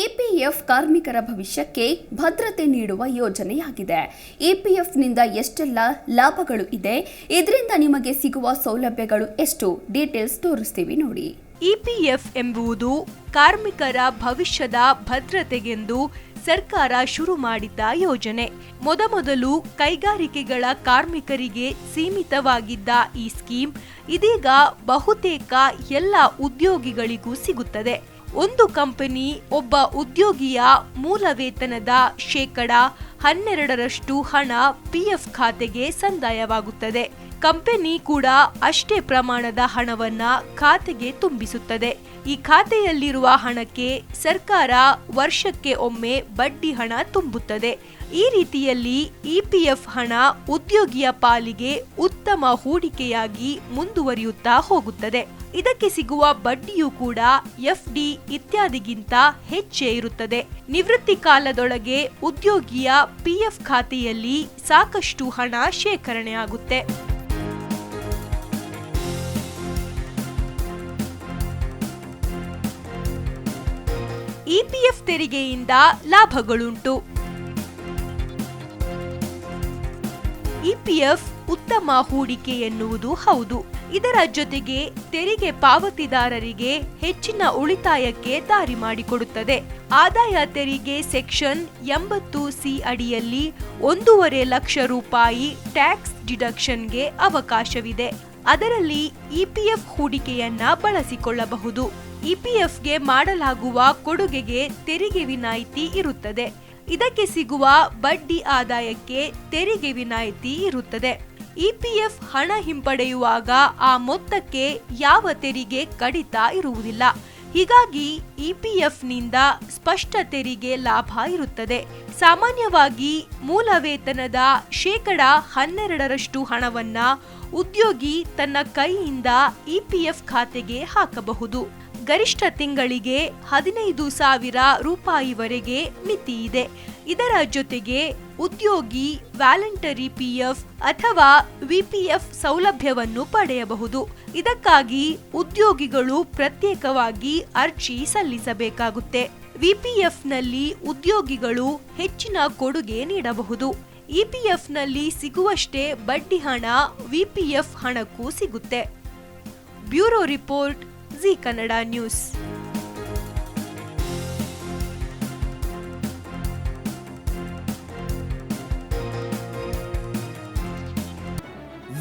EPF ಕಾರ್ಮಿಕರ ಭವಿಷ್ಯಕ್ಕೆ ಭದ್ರತೆ ನೀಡುವ ಯೋಜನೆಯಾಗಿದೆ. ಇಪಿಎಫ್ನಿಂದ ಎಷ್ಟೆಲ್ಲ ಲಾಭಗಳು ಇದೆ, ಇದರಿಂದ ನಿಮಗೆ ಸಿಗುವ ಸೌಲಭ್ಯಗಳು ಎಷ್ಟು? ಡೀಟೇಲ್ಸ್ ತೋರಿಸ್ತೀವಿ ನೋಡಿ. ಇಪಿಎಫ್ ಎಂಬುದು ಕಾರ್ಮಿಕರ ಭವಿಷ್ಯದ ಭದ್ರತೆಗೆಂದು ಸರ್ಕಾರ ಶುರು ಮಾಡಿದ್ದ ಯೋಜನೆ. ಮೊದಮೊದಲು ಕೈಗಾರಿಕೆಗಳ ಕಾರ್ಮಿಕರಿಗೆ ಸೀಮಿತವಾಗಿದ್ದ ಈ ಸ್ಕೀಮ್ ಇದೀಗ ಬಹುತೇಕ ಎಲ್ಲ ಉದ್ಯೋಗಿಗಳಿಗೂ ಸಿಗುತ್ತದೆ. ಒಂದು ಕಂಪನಿ ಒಬ್ಬ ಉದ್ಯೋಗಿಯ ಮೂಲ ವೇತನದ ಶೇಕಡ ಹನ್ನೆರಡರಷ್ಟು ಹಣ ಪಿಎಫ್ ಖಾತೆಗೆ ಸಂದಾಯವಾಗುತ್ತದೆ. ಕಂಪನಿ ಕೂಡ ಅಷ್ಟೇ ಪ್ರಮಾಣದ ಹಣವನ್ನ ಖಾತೆಗೆ ತುಂಬಿಸುತ್ತದೆ. ಈ ಖಾತೆಯಲ್ಲಿರುವ ಹಣಕ್ಕೆ ಸರ್ಕಾರ ವರ್ಷಕ್ಕೆ ಒಮ್ಮೆ ಬಡ್ಡಿ ಹಣ ತುಂಬುತ್ತದೆ. ಈ ರೀತಿಯಲ್ಲಿ ಇಪಿಎಫ್ ಹಣ ಉದ್ಯೋಗಿಯ ಪಾಲಿಗೆ ಉತ್ತಮ ಹೂಡಿಕೆಯಾಗಿ ಮುಂದುವರಿಯುತ್ತಾ ಹೋಗುತ್ತದೆ. ಇದಕ್ಕೆ ಸಿಗುವ ಬಡ್ಡಿಯೂ ಕೂಡ ಎಫ್ಡಿ ಇತ್ಯಾದಿಗಿಂತ ಹೆಚ್ಚೇ ಇರುತ್ತದೆ. ನಿವೃತ್ತಿ ಕಾಲದೊಳಗೆ ಉದ್ಯೋಗಿಯ ಪಿಎಫ್ ಖಾತೆಯಲ್ಲಿ ಸಾಕಷ್ಟು ಹಣ ಶೇಖರಣೆಯಾಗುತ್ತೆ ಇಪಿಎಫ್ ತೆರಿಗೆಯಿಂದ ಲಾಭಗಳುಂಟು. ಇಪಿಎಫ್ ಉತ್ತಮ ಹೂಡಿಕೆ ಎನ್ನುವುದು ಹೌದು. ಇದರ ಜೊತೆಗೆ ತೆರಿಗೆ ಪಾವತಿದಾರರಿಗೆ ಹೆಚ್ಚಿನ ಉಳಿತಾಯಕ್ಕೆ ದಾರಿ ಮಾಡಿಕೊಡುತ್ತದೆ. ಆದಾಯ ತೆರಿಗೆ ಸೆಕ್ಷನ್ ಎಂಬತ್ತು ಸಿ ಅಡಿಯಲ್ಲಿ ಒಂದೂವರೆ ಲಕ್ಷ ರೂಪಾಯಿ ಟ್ಯಾಕ್ಸ್ ಡಿಡಕ್ಷನ್ಗೆ ಅವಕಾಶವಿದೆ. ಅದರಲ್ಲಿ ಇಪಿಎಫ್ ಹೂಡಿಕೆಯನ್ನ ಬಳಸಿಕೊಳ್ಳಬಹುದು. ಇಪಿಎಫ್ಗೆ ಮಾಡಲಾಗುವ ಕೊಡುಗೆಗೆ ತೆರಿಗೆ ವಿನಾಯಿತಿ ಇರುತ್ತದೆ. ಇದಕ್ಕೆ ಸಿಗುವ ಬಡ್ಡಿ ಆದಾಯಕ್ಕೆ ತೆರಿಗೆ ವಿನಾಯಿತಿ ಇರುತ್ತದೆ. ಇಪಿಎಫ್ ಹಣ ಹಿಂಪಡೆಯುವಾಗ ಆ ಮೊತ್ತಕ್ಕೆ ಯಾವ ತೆರಿಗೆ ಕಡಿತ ಇರುವುದಿಲ್ಲ. ಹೀಗಾಗಿ ಇಪಿಎಫ್ನಿಂದ ಸ್ಪಷ್ಟ ತೆರಿಗೆ ಲಾಭ ಇರುತ್ತದೆ. ಸಾಮಾನ್ಯವಾಗಿ ಮೂಲ ವೇತನದ ಶೇಕಡ ಹನ್ನೆರಡರಷ್ಟು ಹಣವನ್ನ ಉದ್ಯೋಗಿ ತನ್ನ ಕೈಯಿಂದ ಇಪಿಎಫ್ ಖಾತೆಗೆ ಹಾಕಬಹುದು. ಗರಿಷ್ಠ ತಿಂಗಳಿಗೆ ಹದಿನೈದು ಸಾವಿರ ರೂಪಾಯಿವರೆಗೆ ಮಿತಿ ಇದೆ ಇದರ ಜೊತೆಗೆ ಉದ್ಯೋಗಿ, ವ್ಯಾಲೆಂಟರಿ ಪಿಎಫ್ ಅಥವಾ ವಿಪಿಎಫ್ ಸೌಲಭ್ಯವನ್ನು ಪಡೆಯಬಹುದು. ಇದಕ್ಕಾಗಿ ಉದ್ಯೋಗಿಗಳು ಪ್ರತ್ಯೇಕವಾಗಿ ಅರ್ಜಿ ಸಲ್ಲಿಸಬೇಕಾಗುತ್ತೆ. ವಿಪಿಎಫ್ನಲ್ಲಿ ಉದ್ಯೋಗಿಗಳು ಹೆಚ್ಚಿನ ಕೊಡುಗೆ ನೀಡಬಹುದು. ಇಪಿಎಫ್ನಲ್ಲಿ ಸಿಗುವಷ್ಟೇ ಬಡ್ಡಿ ಹಣ ವಿಪಿಎಫ್ ಹಣಕ್ಕೂ ಸಿಗುತ್ತೆ. Bureau report Zee Kannada news.